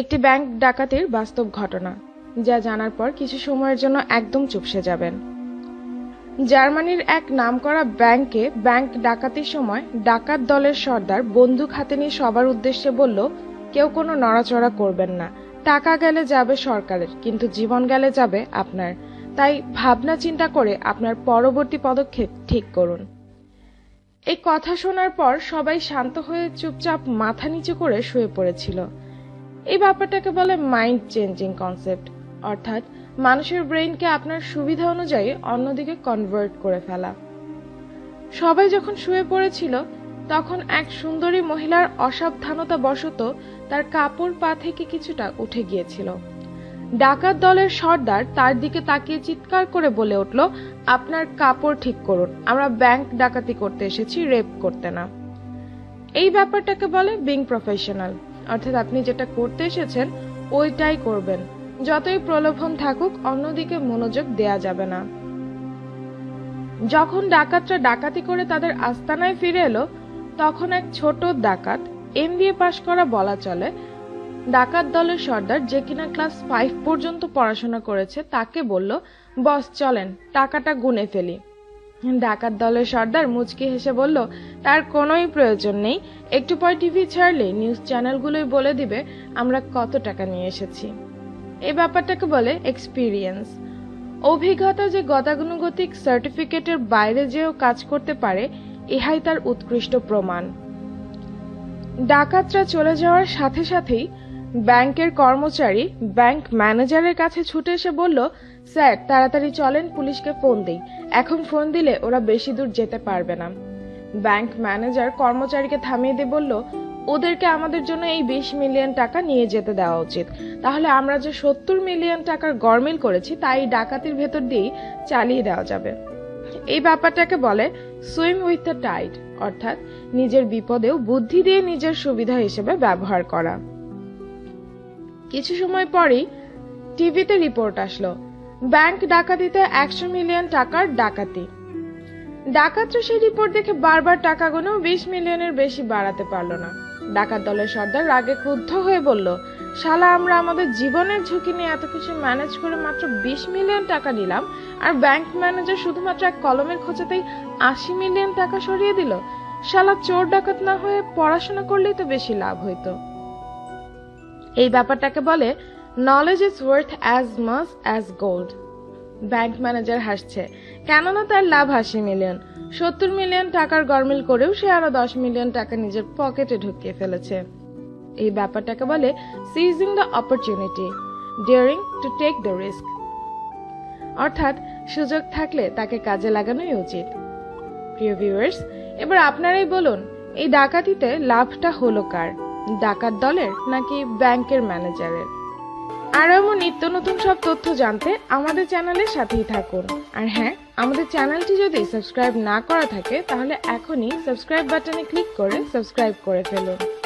একটি ব্যাংক ডাকাতির বাস্তব ঘটনা, যা জানার পর কিছু সময়ের জন্য একদম চুপসে যাবেন। জার্মানির এক নামকরা ব্যাংকে ব্যাংক ডাকাতির সময় ডাকাত দলের সর্দার বন্দুক হাতে নিয়ে সবার উদ্দেশ্যে বলল, কেউ কোনো নড়াচড়া করবেন না। টাকা গেলে যাবে সরকারের, কিন্তু জীবন গেলে যাবে আপনার। তাই ভাবনা চিন্তা করে আপনার পরবর্তী পদক্ষেপ ঠিক করুন। এই কথা শোনার পর সবাই শান্ত হয়ে চুপচাপ মাথা নিচু করে শুয়ে পড়েছিল। এই ব্যাপারটাকে বলে মাইন্ড চেঞ্জিং কনসেপ্ট অর্থাৎ মানুষের ব্রেইনকে আপনার সুবিধা অনুযায়ী অন্যদিকে কনভার্ট করে ফেলা। সবাই যখন শুয়ে পড়েছিল, তখন এক সুন্দরী মহিলার অসাবধানতা বশত তার কাপড় পা থেকে কিছুটা উঠে গিয়েছিল। ডাকাত দলের সর্দার তার দিকে তাকিয়ে চিৎকার করে বলে উঠল, আপনার কাপড় ঠিক করুন, আমরা ব্যাংক ডাকাতি করতে এসেছি রেপ করতে না। এই ব্যাপারটাকে বলে বিং প্রফেশনাল অর্থাৎ আপনি যেটা করতে এসেছেন, ওইটাই করবেন। যতই প্রলোভন থাকুক, অন্যদিকে মনোযোগ দেয়া যাবে না। যখন ডাকাতরা ডাকাতি করে তাদের আস্তানায় ফিরে এলো, তখন এক ছোট ডাকাত, এমবিএ পাশ করা বলা চলে, ডাকাত দলের সর্দার যে কিনা ক্লাস ফাইভ পর্যন্ত পড়াশোনা করেছে, তাকে বলল, বস, চলেন, টাকাটা গুনে ফেলি। ডাকাত দলের সর্দার মুচকি হেসে বলল, তার কোনোই প্রয়োজন নেই। একটু পর টিভি ছাড়লে নিউজ চ্যানেলগুলোই বলে দিবে আমরা কত টাকা নিয়ে এসেছি। এই ব্যাপারটাকে বলে এক্সপিরিয়েন্স। অভিজ্ঞতা যে গতানুগতিক সার্টিফিকেটের বাইরে যেও কাজ করতে পারে, ইহাই তার উৎকৃষ্ট প্রমাণ। ডাকাতরা চলে যাওয়ার সাথে সাথেই ব্যাংকের কর্মচারী ব্যাংক ম্যানেজারের কাছে ছুটে এসে বলল, স্যার, তাড়াতাড়ি চলেন, পুলিশকে ফোন দিই। এখন ফোন দিলে ওরা বেশি দূর যেতে পারবে না। ব্যাংক ম্যানেজার কর্মচারীকে থামিয়ে দিয়ে বলল, ওদেরকে আমাদের জন্য এই বিশ মিলিয়ন টাকা নিয়ে যেতে দেওয়া উচিত। তাহলে আমরা যে সত্তর মিলিয়ন টাকার গরমিল করেছি, তাই ডাকাতির ভেতর দিয়েই চালিয়ে দেওয়া যাবে। এই ব্যাপারটাকে বলে সুইম উইথ দ্য টাইড অর্থাৎ নিজের বিপদেও বুদ্ধি দিয়ে নিজের সুবিধা হিসেবে ব্যবহার করা। কিছু সময় পরেই টিভিতে রিপোর্ট আসলো। ব্যাংক ডাকাতিতে একশো মিলিয়ন টাকার ডাকাতি। ডাকাতরা সেই রিপোর্ট দেখে বারবার টাকা গুনেও বিশ মিলিয়নের বেশি বাড়াতে পারল না। ডাকাত দলের সর্দার রাগে ক্রুদ্ধ হয়ে বলল, শালা, আমরা আমাদের জীবনের ঝুঁকি নিয়ে এত কিছু ম্যানেজ করে মাত্র বিশ মিলিয়ন টাকা নিলাম, আর ব্যাংক ম্যানেজার শুধুমাত্র এক কলমের খোঁচাতেই আশি মিলিয়ন টাকা সরিয়ে দিল? শালা, চোর ডাকাত না হয়ে পড়াশোনা করলেই তো বেশি লাভ হইতো। এই ব্যাপারটাকে বলে knowledge is worth as much as gold bank manager হাসছে, কেননা তার লাভ আশি মিলিয়ন। সত্তর মিলিয়ন টাকার গরমিল করেও সে আরও দশ মিলিয়ন টাকা নিজের পকেটে ঢুকিয়ে ফেলেছে। এই ব্যাপারটাকে বলে seizing the opportunity daring to take the risk অর্থাৎ, সুযোগ থাকলে তাকে কাজে লাগানোই উচিত। প্রিয় ভিউয়ার্স, এবার আপনারাই বলুন, এই ডাকাতিতে লাভটা হলো কার? ডাকাত দলের নাকি ব্যাংকের ম্যানেজারের? আর এমন নিত্য নতুন সব তথ্য জানতে আমাদের চ্যানেলের সাথেই থাকুন। আর হ্যাঁ আমাদের চ্যানেলটি যদি সাবস্ক্রাইব না করা থাকে, তাহলে এখনই সাবস্ক্রাইব বাটনে ক্লিক করে সাবস্ক্রাইব করে ফেলুন।